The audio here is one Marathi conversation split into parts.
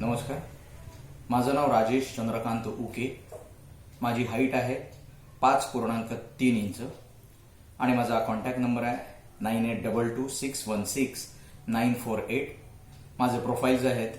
नमस्कार. माझं नाव राजेश चंद्रकांत उके. माझी हाईट आहे पाच पूर्णांक तीन इंच. आणि माझा कॉन्टॅक्ट नंबर आहे nine eight double two six one six nine four eight माझे प्रोफाईल्स आहेत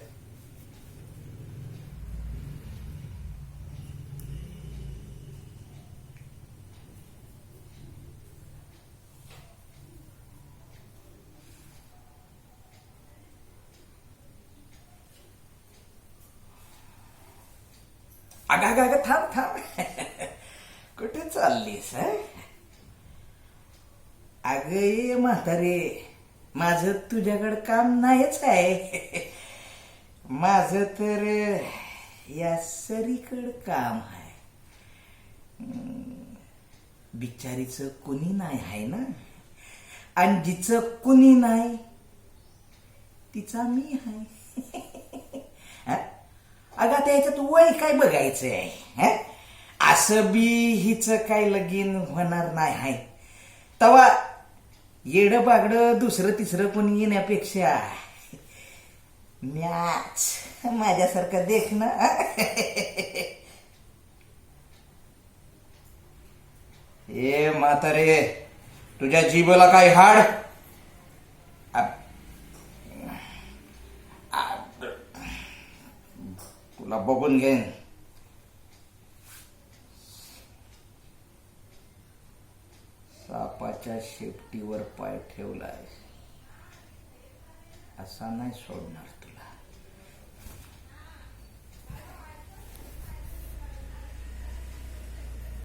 अग अग थांब थांब. कुठे चाललीस अग ये म्हातारे माझं तुझ्याकडं काम नाहीच आहे. माझं तर या सरीकडं काम आहे. बिचारीचं कुणी नाही आहे ना? आणि जिचं कुणी नाही तिचा मी आहे. अगं आता याच्यात वय काय बघायचंय आहे असं बी हिच काय लगीन होणार नाही आहे तवा येड बागड दुसरं तिसरं कोणी येण्यापेक्षा मॅच माझ्यासारखं देख ना. ए म्हातारे तुझ्या जीभला काय हाड? तुला बघून घेईन सापाच्या शेपटीवर पाय ठेवलाय. असा नाही सोडणार.